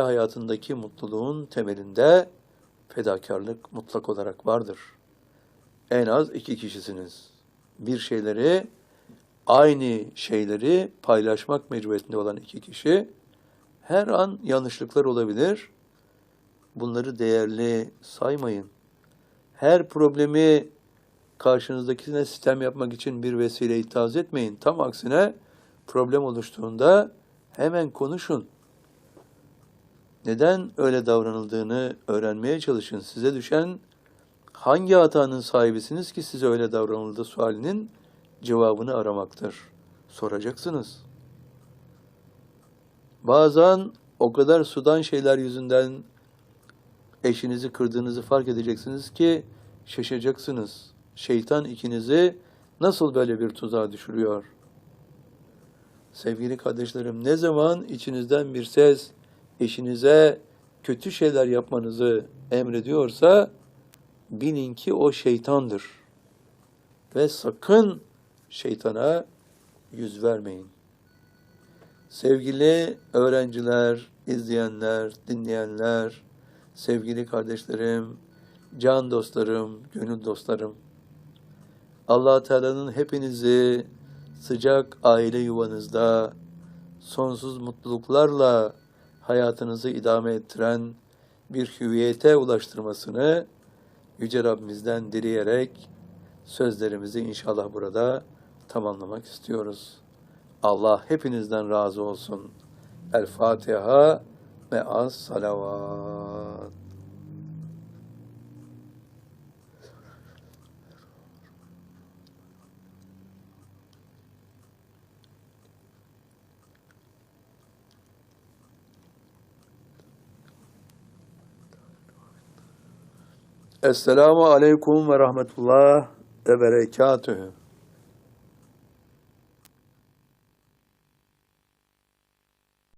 hayatındaki mutluluğun temelinde fedakarlık mutlak olarak vardır. En az iki kişisiniz. Bir şeyleri, aynı şeyleri paylaşmak mecburiyetinde olan iki kişi, her an yanlışlıklar olabilir. Bunları değerli saymayın. Her problemi karşınızdakine sistem yapmak için bir vesile ithaz etmeyin. Tam aksine problem oluştuğunda hemen konuşun. Neden öyle davranıldığını öğrenmeye çalışın. Size düşen hangi hatanın sahibisiniz ki size öyle davranıldı sualinin cevabını aramaktır. Soracaksınız. Bazen o kadar sudan şeyler yüzünden eşinizi kırdığınızı fark edeceksiniz ki şaşacaksınız. Şeytan ikinizi nasıl böyle bir tuzağa düşürüyor? Sevgili kardeşlerim ne zaman içinizden bir ses eşinize kötü şeyler yapmanızı emrediyorsa bilin ki o şeytandır. Ve sakın şeytana yüz vermeyin. Sevgili öğrenciler, izleyenler, dinleyenler, sevgili kardeşlerim, can dostlarım, gönül dostlarım. allah Teala'nın hepinizi sıcak aile yuvanızda sonsuz mutluluklarla hayatınızı idame ettiren bir hüviyete ulaştırmasını Yüce Rabbimizden dileyerek sözlerimizi inşallah burada tamamlamak istiyoruz. Allah hepinizden razı olsun. El Fatiha ve az salavat. Esselamu Aleyküm ve Rahmetullah ve Berekatühü.